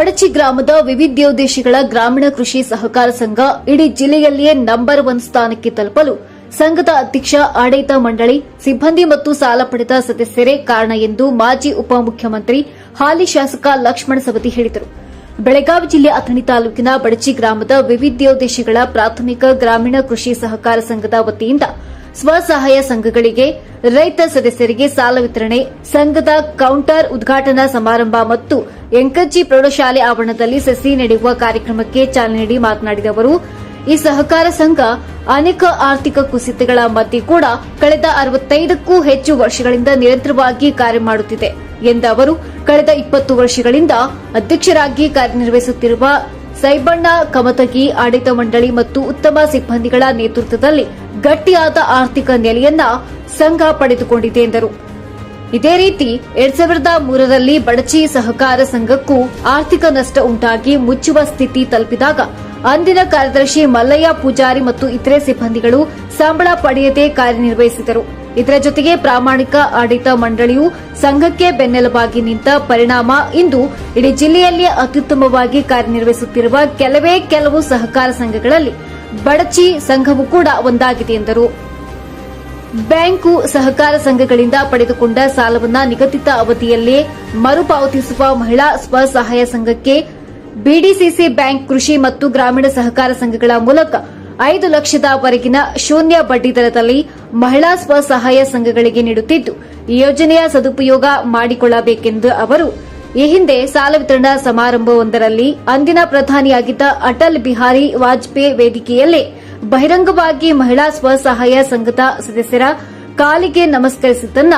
ಬಡಚಿ ಗ್ರಾಮದ ವಿವಿಧ್ಯೋದ್ದೇಶಿಗಳ ಗ್ರಾಮೀಣ ಕೃಷಿ ಸಹಕಾರ ಸಂಘ ಇಡೀ ಜಿಲ್ಲೆಯಲ್ಲಿಯೇ ನಂಬರ್ ಒನ್ ಸ್ಥಾನಕ್ಕೆ ತಲುಪಲು ಸಂಘದ ಅಧ್ಯಕ್ಷ ಆಡಳಿತ ಮಂಡಳಿ, ಸಿಬ್ಬಂದಿ ಮತ್ತು ಸಾಲ ಪಡೆದ ಸದಸ್ಯರೇ ಕಾರಣ ಎಂದು ಮಾಜಿ ಉಪಮುಖ್ಯಮಂತ್ರಿ, ಹಾಲಿ ಶಾಸಕ ಲಕ್ಷ್ಮಣ ಸವದಿ ಹೇಳಿದರು. ಬೆಳಗಾವಿ ಜಿಲ್ಲೆ ಅಥಣಿ ತಾಲೂಕಿನ ಬಡಚಿ ಗ್ರಾಮದ ವಿವಿಧ್ಯೋದ್ದೇಶಿಗಳ ಪ್ರಾಥಮಿಕ ಗ್ರಾಮೀಣ ಕೃಷಿ ಸಹಕಾರ ಸಂಘದ ವತಿಯಿಂದ ಸ್ವಸಹಾಯ ಸಂಘಗಳಿಗೆ ರೈತ ಸದಸ್ಯರಿಗೆ ಸಾಲ ವಿತರಣೆ ಸಂಘದ ಕೌಂಟರ್ ಉದ್ಘಾಟನಾ ಸಮಾರಂಭ ಮತ್ತು ಎಂಕಜ್ಜಿ ಪ್ರೌಢಶಾಲೆ ಆವರಣದಲ್ಲಿ ಸಸಿ ನೆಡುವ ಕಾರ್ಯಕ್ರಮಕ್ಕೆ ಚಾಲನೆ ನೀಡಿ ಮಾತನಾಡಿದ ಅವರು, ಈ ಸಹಕಾರ ಸಂಘ ಅನೇಕ ಆರ್ಥಿಕ ಕುಸಿತಗಳ ಮಧ್ಯೆ ಕೂಡ ಕಳೆದ ಅರವತ್ತೈದಕ್ಕೂ ಹೆಚ್ಚು ವರ್ಷಗಳಿಂದ ನಿರಂತರವಾಗಿ ಕಾರ್ಯ ಮಾಡುತ್ತಿದೆ ಎಂದ ಅವರು, ಕಳೆದ ಇಪ್ಪತ್ತು ವರ್ಷಗಳಿಂದ ಅಧ್ಯಕ್ಷರಾಗಿ ಕಾರ್ಯನಿರ್ವಹಿಸುತ್ತಿರುವ ಸೈಬಣ್ಣ, ಕಮತಗಿ, ಆಡಳಿತ ಮಂಡಳಿ ಮತ್ತು ಉತ್ತಮ ಸಿಬ್ಬಂದಿಗಳ ನೇತೃತ್ವದಲ್ಲಿ ಗಟ್ಟಿಯಾದ ಆರ್ಥಿಕ ನೆಲೆಯನ್ನ ಸಂಘ ಪಡೆದುಕೊಂಡಿದೆ ಎಂದರು. ಇದೇ ರೀತಿ ಎರಡ್ ಸಾವಿರದ ಮೂರರಲ್ಲಿ ಬಡಚಿ ಸಹಕಾರ ಸಂಘಕ್ಕೂ ಆರ್ಥಿಕ ನಷ್ಟ ಉಂಟಾಗಿ ಮುಚ್ಚುವ ಸ್ಥಿತಿ ತಲುಪಿದಾಗ ಅಂದಿನ ಕಾರ್ಯದರ್ಶಿ ಮಲ್ಲಯ್ಯ ಪೂಜಾರಿ ಮತ್ತು ಇತರೆ ಸಿಬ್ಬಂದಿಗಳು ಸಂಬಳ ಪಡೆಯದೇ ಕಾರ್ಯನಿರ್ವಹಿಸಿದರು. ಇದರ ಜೊತೆಗೆ ಪ್ರಾಮಾಣಿಕ ಆಡಳಿತ ಮಂಡಳಿಯು ಸಂಘಕ್ಕೆ ಬೆನ್ನೆಲುಬಾಗಿ ನಿಂತ ಪರಿಣಾಮ ಇಂದು ಇಡೀ ಜಿಲ್ಲೆಯಲ್ಲಿ ಅತ್ಯುತ್ತಮವಾಗಿ ಕಾರ್ಯನಿರ್ವಹಿಸುತ್ತಿರುವ ಕೆಲವೇ ಕೆಲವು ಸಹಕಾರ ಸಂಘಗಳಲ್ಲಿ ಬಡಚಿ ಸಂಘವೂ ಕೂಡ ಒಂದಾಗಿದೆ ಎಂದರು. ಬ್ಯಾಂಕು ಸಹಕಾರ ಸಂಘಗಳಿಂದ ಪಡೆದುಕೊಂಡ ಸಾಲವನ್ನ ನಿಗದಿತ ಅವಧಿಯಲ್ಲೇ ಮರುಪಾವತಿಸುವ ಮಹಿಳಾ ಸ್ವಸಹಾಯ ಸಂಘಕ್ಕೆ ಬಿಡಿಸಿಸಿ ಬ್ಯಾಂಕ್ ಕೃಷಿ ಮತ್ತು ಗ್ರಾಮೀಣ ಸಹಕಾರ ಸಂಘಗಳ ಮೂಲಕ ಐದು ಲಕ್ಷದವರೆಗಿನ ಶೂನ್ಯ ಬಡ್ಡಿ ದರದಲ್ಲಿ ಮಹಿಳಾ ಸ್ವಸಹಾಯ ಸಂಘಗಳಿಗೆ ನೀಡುತ್ತಿದ್ದು, ಈ ಯೋಜನೆಯ ಸದುಪಯೋಗ ಮಾಡಿಕೊಳ್ಳಬೇಕೆಂದು ಅವರು, ಈ ಹಿಂದೆ ಸಾಲ ವಿತರಣಾ ಸಮಾರಂಭವೊಂದರಲ್ಲಿ ಅಂದಿನ ಪ್ರಧಾನಿಯಾಗಿದ್ದ ಅಟಲ್ ಬಿಹಾರಿ ವಾಜಪೇಯಿ ವೇದಿಕೆಯಲ್ಲೇ ಬಹಿರಂಗವಾಗಿ ಮಹಿಳಾ ಸ್ವಸಹಾಯ ಸಂಘದ ಸದಸ್ಯರ ಕಾಲಿಗೆ ನಮಸ್ಕರಿಸಿದ್ದನ್ನ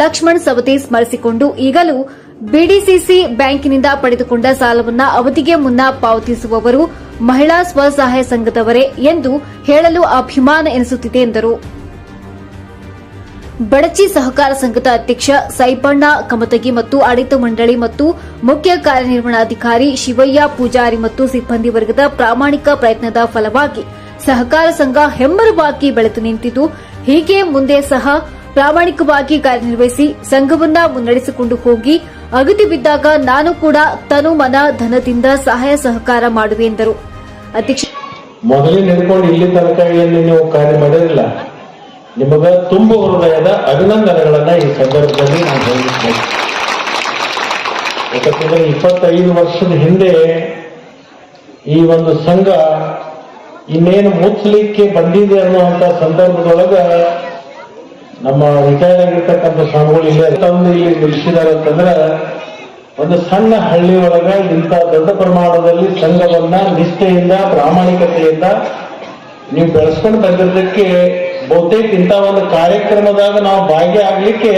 ಲಕ್ಷ್ಮಣ್ ಸವತಿ ಸ್ಮರಿಸಿಕೊಂಡು ಈಗಲೂ ಬಿಡಿಸಿಸಿ ಬ್ಯಾಂಕಿನಿಂದ ಪಡೆದುಕೊಂಡ ಸಾಲವನ್ನ ಅವಧಿಗೆ ಮುನ್ನ ಪಾವತಿಸುವವರು ಮಹಿಳಾ ಸ್ವಸಹಾಯ ಸಂಘದವರೇ ಎಂದು ಹೇಳಲು ಅಭಿಮಾನ ಎನಿಸುತ್ತಿದೆ ಎಂದರು. ಬಡಚಿ ಸಹಕಾರ ಸಂಘದ ಅಧ್ಯಕ್ಷ ಸೈಬಣ್ಣ, ಕಮತಗಿ ಮತ್ತು ಆಡಳಿತ ಮಂಡಳಿ ಮತ್ತು ಮುಖ್ಯ ಕಾರ್ಯನಿರ್ವಹಣಾಧಿಕಾರಿ ಶಿವಯ್ಯ ಪೂಜಾರಿ ಮತ್ತು ಸಿಬ್ಬಂದಿ ವರ್ಗದ ಪ್ರಾಮಾಣಿಕ ಪ್ರಯತ್ನದ ಫಲವಾಗಿ ಸಹಕಾರ ಸಂಘ ಹೆಮ್ಮರವಾಗಿ ಬೆಳೆದು ನಿಂತಿದ್ದು, ಹೀಗೆ ಮುಂದೆ ಸಹ ಪ್ರಾಮಾಣಿಕವಾಗಿ ಕಾರ್ಯನಿರ್ವಹಿಸಿ ಸಂಘವನ್ನ ಮುನ್ನಡೆಸಿಕೊಂಡು ಹೋಗಿ ಅಗತ್ಯ ಬಿದ್ದಾಗ ನಾನು ಕೂಡ ತನು ಮನ ಧನದಿಂದ ಸಹಾಯ ಸಹಕಾರ ಮಾಡುವೆ ಎಂದರು. ಅಧ್ಯಕ್ಷ ಮೊದಲೇ ನಿಂತ್ಕೊಂಡು ಇಲ್ಲಿ ತನಕ ನೀವು ಕಾರ್ಯ ಮಾಡಿರಲಿಲ್ಲ? ನಿಮಗ ತುಂಬ ಹೃದಯದ ಅಭಿನಂದನೆಗಳನ್ನ ಈ ಸಂದರ್ಭದಲ್ಲಿ ನಾನು ಯಾಕಂತಂದ್ರೆ ಇಪ್ಪತ್ತೈದು ವರ್ಷದ ಹಿಂದೆ ಈ ಒಂದು ಸಂಘ ಇನ್ನೇನು ಮುಚ್ಚಲಿಕ್ಕೆ ಬಂದಿದೆ ಅನ್ನುವಂತ ಸಂದರ್ಭದೊಳಗ ನಮ್ಮ ರಿಟೈರ್ ಆಗಿರ್ತಕ್ಕಂಥ ಸ್ವಾಮಿಗಳು ಇಲ್ಲೇ ತಂದು ಇಲ್ಲಿ ನಿಲ್ಲಿಸಿದ್ದಾರೆ ಅಂತಂದ್ರೆ, ಒಂದು ಸಣ್ಣ ಹಳ್ಳಿ ಒಳಗೆ ಇಂಥ ದೊಡ್ಡ ಪ್ರಮಾಣದಲ್ಲಿ ಸಂಘವನ್ನ ನಿಷ್ಠೆಯಿಂದ, ಪ್ರಾಮಾಣಿಕತೆಯಿಂದ ನೀವು ಬೆಳೆಸ್ಕೊಂಡು ಬಂದಿದ್ದಕ್ಕೆ ಬಹುತೇಕ ಇಂಥ ಒಂದು ಕಾರ್ಯಕ್ರಮದಾಗ ನಾವು ಭಾಗಿಯಾಗಲಿಕ್ಕೆ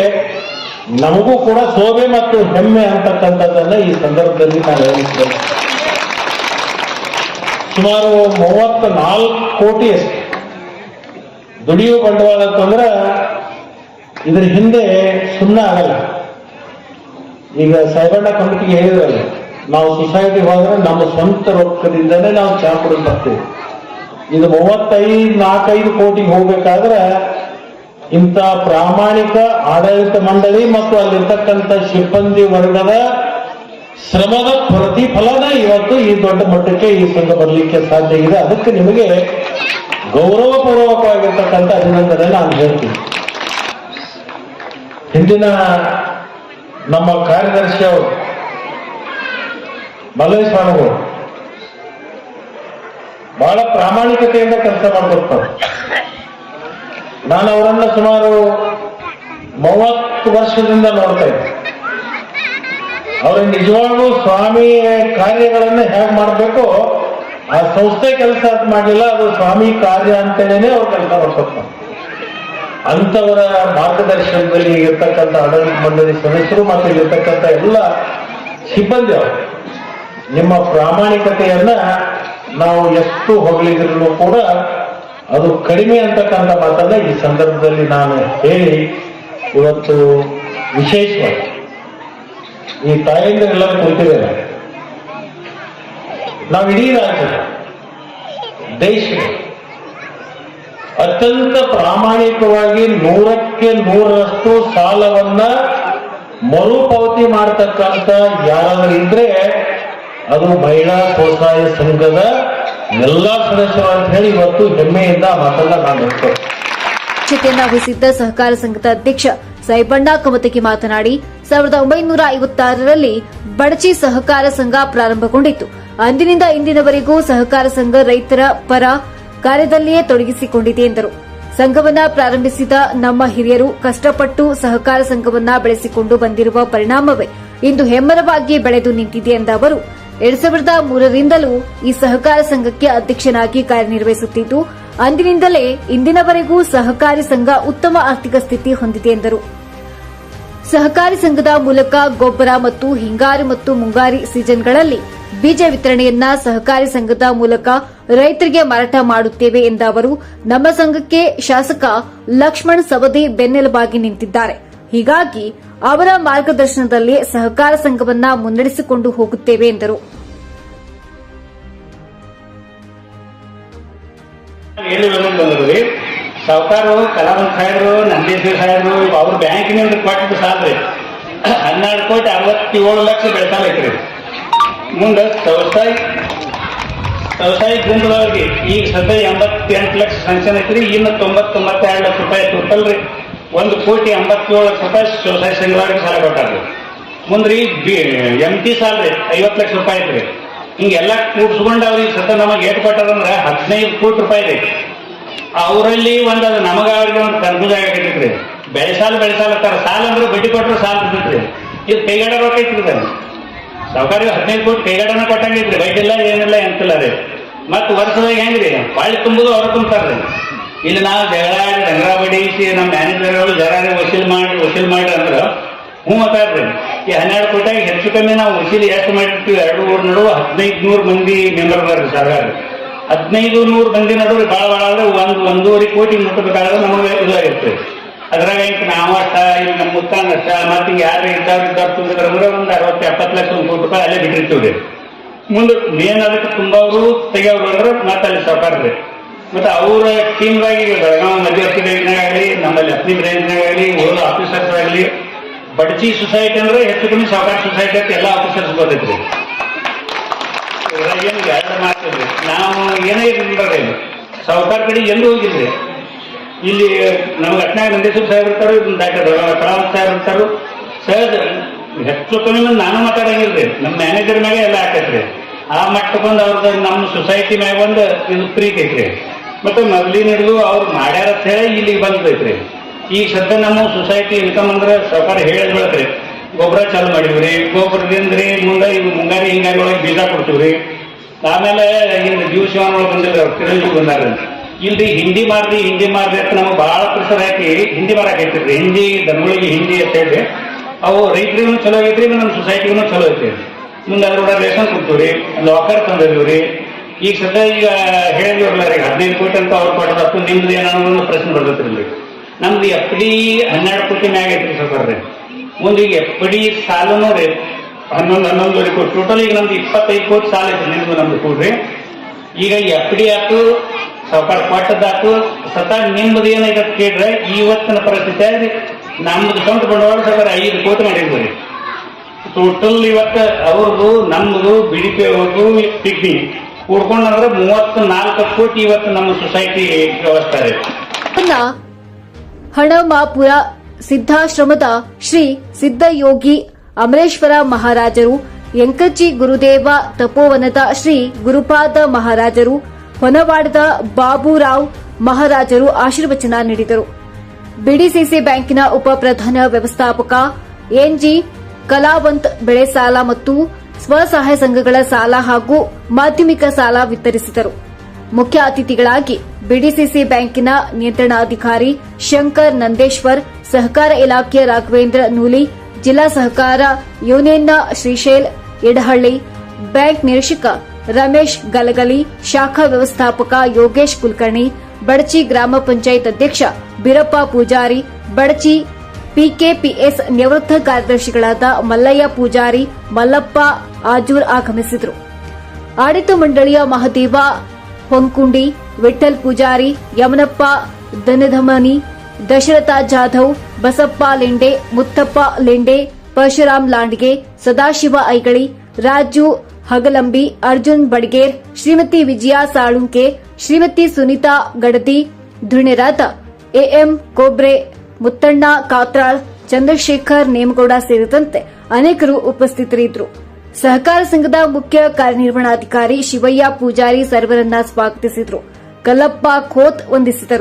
ನಮಗೂ ಕೂಡ ಶೋಭೆ ಮತ್ತು ಹೆಮ್ಮೆ ಅಂತಕ್ಕಂಥದ್ದನ್ನ ಈ ಸಂದರ್ಭದಲ್ಲಿ ನಾನು ಹೇಳಿದ್ದೇನೆ ಸುಮಾರು ಮೂವತ್ತ ನಾಲ್ಕು ಕೋಟಿ ದುಡಿಯುವ ಬಂಡವಾಳ ಅಂತಂದ್ರೆ ಇದ್ರ ಹಿಂದೆ ಸುಮ್ಮನೆ ಆಗಲ್ಲ. ಈಗ ಸೈಬಣ್ಣ ಕಮಿಟಿಗೆ ಹೇಳಿದ್ರಲ್ಲ, ನಾವು ಸೊಸೈಟಿ ಹೋದ್ರೆ ನಮ್ಮ ಸ್ವಂತ ರೊಕ್ಕದಿಂದಲೇ ನಾವು ಚಾ ಕುಡಿದು ಬರ್ತೀವಿ. ಇದು ಮೂವತ್ತೈದು, ನಾಲ್ಕೈದು ಕೋಟಿಗೆ ಹೋಗ್ಬೇಕಾದ್ರೆ ಇಂಥ ಪ್ರಾಮಾಣಿಕ ಆಡಳಿತ ಮಂಡಳಿ ಮತ್ತು ಅಲ್ಲಿರ್ತಕ್ಕಂಥ ಸಿಬ್ಬಂದಿ ವರ್ಗದ ಶ್ರಮದ ಪ್ರತಿಫಲನ ಇವತ್ತು ಈ ದೊಡ್ಡ ಮಟ್ಟಕ್ಕೆ ಈ ಸಂಘ ಬರಲಿಕ್ಕೆ ಸಾಧ್ಯ ಇದೆ. ಅದಕ್ಕೆ ನಿಮಗೆ ಗೌರವಪೂರ್ವಕವಾಗಿರ್ತಕ್ಕಂಥ ಅಭಿನಂದನೆ ನಾನು ಹೇಳ್ತೀನಿ. ಹಿಂದಿನ ನಮ್ಮ ಕಾರ್ಯದರ್ಶಿ ಅವರು ಬಹಳ ಪ್ರಾಮಾಣಿಕತೆಯಿಂದ ಕೆಲಸ ಮಾಡ್ಕೊಡ್ತಾರೆ. ನಾನು ಅವರನ್ನ ಸುಮಾರು ಮೂವತ್ತು ವರ್ಷದಿಂದ ನೋಡ್ತಾ ಇದ್ದೆ. ಅವರು ನಿಜವಾಗ್ಲೂ ಸ್ವಾಮಿ ಕಾರ್ಯಗಳನ್ನು ಹೇಗೆ ಮಾಡಬೇಕು, ಆ ಸಂಸ್ಥೆ ಕೆಲಸ ಮಾಡಲಿಲ್ಲ, ಅದು ಸ್ವಾಮಿ ಕಾರ್ಯ ಅಂತಲೇ ಅವ್ರು ಕೆಲಸ ಮಾಡ್ಕೊತಾರೆ ಅಂತವರ ಮಾರ್ಗದರ್ಶನದಲ್ಲಿ ಇರ್ತಕ್ಕಂಥ ಆಡಳಿತ ಮಂಡಳಿ ಸದಸ್ಯರು ಮತ್ತು ಇಲ್ಲಿರ್ತಕ್ಕಂಥ ಎಲ್ಲ ಸಿಬ್ಬಂದಿ ಅವರು. ನಿಮ್ಮ ಪ್ರಾಮಾಣಿಕತೆಯನ್ನ ನಾವು ಎಷ್ಟು ಹೊಗಳಿದ್ರು ಕೂಡ ಅದು ಕಡಿಮೆ ಅಂತಕ್ಕಂಥ ಮಾತನ್ನ ಈ ಸಂದರ್ಭದಲ್ಲಿ ನಾನು ಹೇಳಿ ಇವತ್ತು ವಿಶೇಷವಾಗಿ ಈ ತಾಯಂದಿರೆಲ್ಲರೂ ಕುಳಿತಿದ್ದೇವೆ ನಾವು ಇಡೀ ರಾಜ್ಯ ದೇಶ ಅತ್ಯಂತ ಪ್ರಾಮಾಣಿಕವಾಗಿ ನೂರಕ್ಕೆ ನೂರರಷ್ಟು ಸಾಲವನ್ನ ಮರುಪಾವತಿ ಮಾಡತಕ್ಕಂತ ಯಾರಾದ್ರೂ ಇದ್ರೆ ಅದು ಮಹಿಳಾ ಸ್ವಸಹಾಯ ಸಂಘದ ಎಲ್ಲಾ ಸದಸ್ಯರು ಅಂತ ಹೇಳಿ ಇವತ್ತು ಹೆಮ್ಮೆಯಿಂದ ಮಾತನ್ನ ನಾನು ಹೇಳ್ತೇನೆ. ವಹಿಸಿದ್ದ ಸಹಕಾರ ಸಂಘದ ಅಧ್ಯಕ್ಷ ಸೈಬಣ್ಣ ಕಮತಕಿ ಮಾತನಾಡಿ, ಸಾವಿರದ ಒಂಬೈನೂರ ಐವತ್ತಾರರಲ್ಲಿ ಬಡಚಿ ಸಹಕಾರ ಸಂಘ ಪ್ರಾರಂಭಗೊಂಡಿತ್ತು. ಅಂದಿನಿಂದ ಇಂದಿನವರೆಗೂ ಸಹಕಾರ ಸಂಘ ರೈತರ ಪರ ಕಾರ್ಯದಲ್ಲಿಯೇ ತೊಡಗಿಸಿಕೊಂಡಿದೆ ಎಂದರು. ಸಂಘವನ್ನ ಪ್ರಾರಂಭಿಸಿದ ನಮ್ಮ ಹಿರಿಯರು ಕಷ್ಟಪಟ್ಟು ಸಹಕಾರ ಸಂಘವನ್ನ ಬೆಳೆಸಿಕೊಂಡು ಬಂದಿರುವ ಪರಿಣಾಮವೇ ಇಂದು ಹೆಮ್ಮರವಾಗಿ ಬೆಳೆದು ನಿಂತಿದೆ ಎಂದ ಅವರು, ಎರಡ್ ಸಾವಿರದ ಮೂರರಿಂದಲೂ ಈ ಸಹಕಾರ ಸಂಘಕ್ಕೆ ಅಧ್ಯಕ್ಷನಾಗಿ ಕಾರ್ಯನಿರ್ವಹಿಸುತ್ತಿದ್ದು, ಅಂದಿನಿಂದಲೇ ಇಂದಿನವರೆಗೂ ಸಹಕಾರಿ ಸಂಘ ಉತ್ತಮ ಆರ್ಥಿಕ ಸ್ಥಿತಿ ಹೊಂದಿದೆ ಎಂದರು. ಸಹಕಾರಿ ಸಂಘದ ಮೂಲಕ ಗೊಬ್ಬರ ಮತ್ತು ಹಿಂಗಾರು ಮತ್ತು ಮುಂಗಾರಿ ಸೀಸನ್ಗಳಲ್ಲಿ ಬೀಜ ವಿತರಣೆಯನ್ನ ಸಹಕಾರಿ ಸಂಘದ ಮೂಲಕ ರೈತರಿಗೆ ಮಾರಾಟ ಮಾಡುತ್ತೇವೆ ಎಂದ ಅವರು, ನಮ್ಮ ಸಂಘಕ್ಕೆ ಶಾಸಕ ಲಕ್ಷ್ಮಣ್ ಸವದಿ ಬೆನ್ನೆಲುಬಾಗಿ ನಿಂತಿದ್ದಾರೆ. ಹೀಗಾಗಿ ಅವರ ಮಾರ್ಗದರ್ಶನದಲ್ಲಿ ಸಹಕಾರ ಸಂಘವನ್ನ ಮುನ್ನಡೆಸಿಕೊಂಡು ಹೋಗುತ್ತೇವೆ ಎಂದರು. ಕಲಾವಂತ ಸಾಹೇಬರು ನಂದೇಶ್ವರ ಸಾಹೇಬರು ಬ್ಯಾಂಕಿನಿಂದ ಕೊಟ್ಟಿದ್ದು ಸಾಲ್ರಿ ಹನ್ನೆರಡು ಕೋಟಿ ಅರವತ್ತೇಳು ಲಕ್ಷ ಬೆಳ್ಸಾಲ ಐತ್ರಿ. ಮುಂದೆ ವ್ಯವಸಾಯ ವ್ಯವಸಾಯ ಗುಂಪದವ್ರಿಗೆ ಈಗ ಸದ್ಯ ಎಂಬತ್ತೆಂಟು ಲಕ್ಷ ಸಂಕ್ಷನ್ ಐತ್ರಿ. ಇನ್ನು ತೊಂಬತ್ತೊಂಬತ್ತೆರಡು ಲಕ್ಷ ರೂಪಾಯಿ ಟೋಟಲ್ ರೀ ಒಂದು ಕೋಟಿ ಎಂಬತ್ತೇಳು ಲಕ್ಷ ರೂಪಾಯಿ ವ್ಯವಸಾಯ ಸಂಘದವ್ರಿಗೆ ಸಾಲ ಕೊಟ್ಟಾರ್ರಿ. ಮುಂದ್ರಿ ಎಂ ಟಿ ಸಾಲ ರೀ ಐವತ್ತು ಲಕ್ಷ ರೂಪಾಯಿ ಐತ್ರಿ. ಹಿಂಗೆಲ್ಲ ಕೂಡ್ಸ್ಕೊಂಡು ಅವ್ರಿಗೆ ಸದ್ಯ ನಮಗೆ ಏಟ್ ಕೊಟ್ಟಾರಂದ್ರೆ ಹದಿನೈದು ಕೋಟಿ ರೂಪಾಯಿ ರೀ ಅವರಲ್ಲಿ ಒಂದು ಅದು ನಮಗ ಅವ್ರಿಗೆ ಒಂದು ಕನ್ಫ್ಯೂಸ್ ಆಗೈತ್ರಿ ಬೆಳೆ ಸಾಲ ಬೆಳೆ ಸಾಲ ಸಾಲ ಅಂದ್ರೆ ಬಡ್ಡಿ ಕೊಟ್ಟರು ಸಾಲ ಇರ್ತೈತ್ರಿ ಇದು ಕೈಗಾಡ ರೊಕ್ಕ ಐತ್ರಿ ಸಾವುಕಾರಿಗೆ ಹದಿನೈದು ಕೋಟಿ ಕೈಗಾಡನ ಕೊಟ್ಟಂಗಿದ್ರಿ ಬೈಟ್ ಇಲ್ಲ ಏನಿಲ್ಲ, ಎಂತಿಲ್ಲ ರೀ. ಮತ್ತು ವರ್ಷದಾಗ ಹೆಂಗ್ರಿ? ಬಾಳಿ ತುಂಬುದು ಅವ್ರ ತುಂಬ್ತಾರ್ರಿ. ಇಲ್ಲಿ ನಾವು ಜಗಳ ರಂಗ ಬಡಿಸಿ ನಮ್ಮ ಮ್ಯಾನೇಜರ್ಗಳು ಜರಾರಿ ವಸೂಲ್ ಮಾಡಿ ವಸೂಲ್ ಮಾಡಿ ಅಂದ್ರೆ ಹ್ಞೂ ಮಾತಾಡ್ರಿ ಈ ಹನ್ನೆರಡು ಕೋಟಿಯಾಗ ಹೆಚ್ಚು ಕಮ್ಮಿ ನಾವು ವಸೂಲಿ ಎಷ್ಟು ಮಾಡಿರ್ತೀವಿ? ಎರಡು ಊರು ನಡುವೆ ಹದಿನೈದು ನೂರು ಮಂದಿ ಮೆಂಬರ್ ಬರ್ರಿ ಸರ್ಕಾರ. ಹದಿನೈದು ನೂರು ಮಂದಿ ನಡುವೆ ಭಾಳ ಭಾಳ ಅಂದ್ರೆ ಒಂದು, ಒಂದೂವರೆ ಕೋಟಿ ಮುಟ್ಟಬೇಕಾದ್ರೆ ನಮಗೆ ಇದಾಗಿರ್ತದೆ. ಅದ್ರಾಗ ಐತಿ ನಾವು ಅಷ್ಟ ಇಲ್ಲಿ ನಮ್ಮ ಮುತ್ತಾನ ಅಷ್ಟ, ಮತ್ತೆ ಯಾರು ಇದ್ದಾರು ಇದ್ದಾರು ತುಂಬಿದ್ರೆ ಅಂದ್ರೆ ಒಂದು ಅರವತ್ತು ಎಪ್ಪತ್ತು ಲಕ್ಷ, ಒಂದು ಕೋಟಿ ರೂಪಾಯಿ ಅಲ್ಲೇ ಬಿಟ್ಟಿರ್ತೀವಿ ರೀ ಮುಂದೆ ಮೇನ್ ಅದಕ್ಕೆ ತುಂಬವರು ತೆಗಿಯೋರು ಅಂದ್ರೆ ಮತ್ತೆ ಅಲ್ಲಿ ಸರ್ಕಾರ ರೀ. ಮತ್ತೆ ಅವರ ಟೀಮ್ದಾಗ ಈಗ ಬೆಳಗಾವಿ ಮಧ್ಯವರ್ತಿ ಬ್ಯಾಂಕ್ನಾಗಲಿ ನಮ್ಮಲ್ಲಿ ಅಪ್ನಿ ಆಗಲಿ ಉಳಿದ ಆಫೀಸರ್ಸ್ ಆಗಲಿ ಬಡಚಿ ಸೊಸೈಟಿ ಅಂದ್ರೆ ಹೆಚ್ಚು ಕಮ್ಮಿ ಸಹಕಾರ ಸೊಸೈಟಿ ಅಂತ ಎಲ್ಲ ಆಫೀಸರ್ಸ್ ಗೊತ್ತೈತ್ರಿ. ಏನು ಎರಡು ಮಾತಿಲ್ರಿ ನಾವು ಏನೇ ಇರ್ಲಿ ಸಹಕಾರ ಕಡೆ ಎಲ್ಲೂ ಹೋಗಿಲ್ರಿ. ಇಲ್ಲಿ ನಮ್ಮ ಘಟನೆ ನಂದೇಶ್ವರ ಸಾಹೇಬ್ ಇರ್ತಾರೋ ಡಾಕ್ಟರ್ ಕಳಾವತ್ ಸಾಹೇಬ್ ಇರ್ತಾರೋ. ಸಹಜ ಹೆಚ್ಚು ಕಮ್ಮಿ ಮಂದಿ ನಾನು ಮಾತಾಡಂಗಿಲ್ರಿ. ನಮ್ಮ ಮ್ಯಾನೇಜರ್ ಮ್ಯಾಗೆ ಎಲ್ಲ ಹಾಕೈತ್ರಿ ಆ ಮಟ್ಟಕ್ಕೊಂದು ಅವ್ರದ್ದು ನಮ್ಮ ಸೊಸೈಟಿ ಮ್ಯಾಗ ಒಂದು ಇದು ಪ್ರೀತಿ ಐತ್ರಿ ಮತ್ತು ಮೊದ್ಲಿನ ಹಿಡಿದು ಅವ್ರು ಮಾಡ್ಯಾರ ಅಂತ ಹೇಳಿ ಇಲ್ಲಿಗೆ ಬಂದೈತ್ರಿ ಈ ಸದ್ಯ ನಮ್ಮ ಸೊಸೈಟಿ ಇನ್ಕಮ್ ಅಂದ್ರೆ ಸರ್ಕಾರ ಹೇಳಿ ಬೆಳತ್ರಿ ಗೊಬ್ಬರ ಚಾಲು ಮಾಡಿವ್ರಿ ಗೊಬ್ಬರದಿಂದ ರೀ ಮುಂದೆ ಈಗ ಮುಂಗಾರಿ ಹಿಂಗಾರಿ ಒಳಗೆ ಬೀಜ ಕೊಡ್ತೀವ್ರಿ. ಆಮೇಲೆ ಇನ್ನು ಜೀವ ಶಿವನ ಒಳಗೆ ಬಂದಿಲ್ಲ ಬಂದಾರ ಇಲ್ರಿ, ಹಿಂದಿ ಮಾಡ್ರಿ ಹಿಂದಿ ಮಾಡ್ರಿ ಅಂತ ನಮಗೆ ಬಹಳ ಪ್ರೆಷರ್ ಹಾಕಿ ಹಿಂದಿ ಮಾರಾಕೈತಿರ್ರಿ ಹಿಂದಿ ದನಗಳಿಗೆ ಹಿಂದಿ ಅಂತ ಹೇಳಿ ಅವು ರೈತರಿಗೂ ಚಲೋ ಐತ್ರಿ ನಮ್ಮ ಸೊಸೈಟಿಗೂ ಚಲೋ ಐತಿ ಮುಂದೆ ಅದ್ರ ರೇಷನ್ ಕೊಡ್ತೀವ್ರಿ ಲಾಕರ್ ತಂದಿದ್ವಿ ಈಗ ಸದ್ಯ ಈಗ ಹೇಳಿದ್ರಲ್ಲ ರೀ, ಹದಿನೈದು ಕೋಟಿ ಅಂತ ಅವ್ರು ಕೊಡೋದತ್ತು ನಿಮ್ದು ಏನೋ ಒಂದು ಪ್ರಶ್ನೆ ಬರ್ತೈತ್ರಿ ಇಲ್ಲಿ. ನಮ್ದು ಎಫ್ ಡಿ ಹನ್ನೆರಡು ಕೋಟಿ ಮ್ಯಾಗ ಐತ್ರಿ ಸರ್ಕಾರ ಮುಂದೆ ಈಗ ಎಫ್ ಡಿ ಸಾಲನು ರೀ, ಹನ್ನೊಂದು ಹನ್ನೊಂದುವರೆ ಕೋಟಿ ಟೋಟಲ್ ಈಗ ನಮ್ದು ಇಪ್ಪತ್ತೈದು ಕೋಟಿ ಸಾಲ ಐತ್ರಿ ನಿಮ್ದು ನಮ್ದು ಕೂಡ್ರಿ. ಈಗ ಎಫ್ ಡಿ ಆತು ಸಾವುಕಾರ ಕೊಟ್ಟದಾತು ಸತ ನಿಮ್ಮದು ಏನೈತೆ ಕೇಳ್ರೆ ಇವತ್ತಿನ ಪರಿಸ್ಥಿತಿ ನಮ್ದು ಸ್ವಂತ ಬಂಡವಾಳ ಸರ್ಕಾರ ಐದು ಕೋಟಿ ಮಾಡಿದ್ವಿ ಟೋಟಲ್ ಇವತ್ತು ಅವ್ರದ್ದು, ನಮ್ಮದು ಬಿ ಡಿ ಪಿ ಅವ್ರದ್ದು ಪಿಗ್ನಿ ಕೂಡ್ಕೊಂಡ್ರೆ ಮೂವತ್ತು ನಾಲ್ಕು ಕೋಟಿ ಇವತ್ತು ನಮ್ಮ ಸೊಸೈಟಿ ವ್ಯವಸ್ಥೆ ಹಣಮಾಪುರ ಸಿದ್ಧಾಶ್ರಮದ ಶ್ರೀ ಸಿದ್ಧಯೋಗಿ ಅಮರೇಶ್ವರ ಮಹಾರಾಜರು ಎಂಕಜಿ ಗುರುದೇವ ತಪೋವನದ ಶ್ರೀ ಗುರುಪಾದ ಮಹಾರಾಜರು ಹೊನವಾಡದ ಬಾಬುರಾವ್ ಮಹಾರಾಜರು ಆಶೀರ್ವಚನ ನೀಡಿದರು. ಬಿಡಿಸಿಸಿ ಬ್ಯಾಂಕಿನ ಉಪ ಪ್ರಧಾನ ವ್ಯವಸ್ಥಾಪಕ ಎನ್ಜಿ ಕಲಾವಂತ್ ಬೆಳೆ ಸಾಲ ಮತ್ತು ಸ್ವಸಹಾಯ ಸಂಘಗಳ ಸಾಲ ಹಾಗೂ ಮಾಧ್ಯಮಿಕ ಸಾಲ ವಿತರಿಸಿದರು. ಮುಖ್ಯ ಅತಿಥಿಗಳಾಗಿ ಬಿಡಿಸಿಸಿ ಬ್ಯಾಂಕಿನ ನಿಯಂತ್ರಣಾಧಿಕಾರಿ ಶಂಕರ್ ನಂದೇಶ್ವರ್, ಸಹಕಾರ ಇಲಾಖೆಯ ರಾಘವೇಂದ್ರ ನೂಲಿ, ಜಿಲ್ಲಾ ಸಹಕಾರ ಯೂನಿಯನ್ನ ಶ್ರೀಶೈಲ್ ಯಡಹಳ್ಳಿ ಬ್ಯಾಂಕ್ ನಿರೀಕ್ಷಕ ರಮೇಶ್ ಗಲಗಲಿ, ಶಾಖಾ ವ್ಯವಸ್ಥಾಪಕ ಯೋಗೇಶ್ ಕುಲಕರ್ಣಿ, ಬಡಚಿ ಗ್ರಾಮ ಪಂಚಾಯತ್ ಅಧ್ಯಕ್ಷ ಬಿರಪ್ಪ ಪೂಜಾರಿ, ಬಡಚಿ ಪಿಕೆಪಿಎಸ್ ನಿವೃತ್ತ ಕಾರ್ಯದರ್ಶಿಗಳಾದ ಮಲ್ಲಯ್ಯ ಪೂಜಾರಿ, ಮಲ್ಲಪ್ಪ ಆಜೂರ್ ಆಗಮಿಸಿದರು. ಆಡಳಿತ ಮಂಡಳಿಯ ಮಹದೇವ ಹೊಂಕುಂಡಿ ವಿಠಲ್ ಪೂಜಾರಿ, ಯಮನಪ್ಪ ದನಧಮನಿ, ದಶರಥ ಜಾಧವ್, ಬಸಪ್ಪ ಲಿಂಡೆ, ಮುತ್ತಪ್ಪ ಲಿಂಡೆ, ಪರಶುರಾಮ್ ಲಾಂಡ್ಗೆ, ಸದಾಶಿವ ಐಗಳಿ, ರಾಜು ಹಗಲಂಬಿ, ಅರ್ಜುನ್ ಬಡ್ಗೇರ್, ಶ್ರೀಮತಿ ವಿಜಯ ಸಾಳುಂಕೆ, ಶ್ರೀಮತಿ ಸುನೀತಾ ಗಡತಿ ಧೃಣಿರಾತ ಎಎಂ ಕೋಬ್ರೆ, ಮುತ್ತಣ್ಣ ಕಾತ್ರಾಳ್, ಚಂದ್ರಶೇಖರ್ ನೇಮಗೌಡ ಸೇರಿದಂತೆ ಅನೇಕರು ಉಪಸ್ಥಿತರಿದ್ದರು. ಸಹಕಾರ ಸಂಘದ ಮುಖ್ಯ ಕಾರ್ಯನಿರ್ವಹಣಾಧಿಕಾರಿ ಶಿವಯ್ಯ ಪೂಜಾರಿ ಸರ್ವರನ್ನ ಸ್ವಾಗತಿಸಿದರು. ಕಲ್ಲಪ್ಪ ಖೋತ್ ವಂದಿಸಿದರು.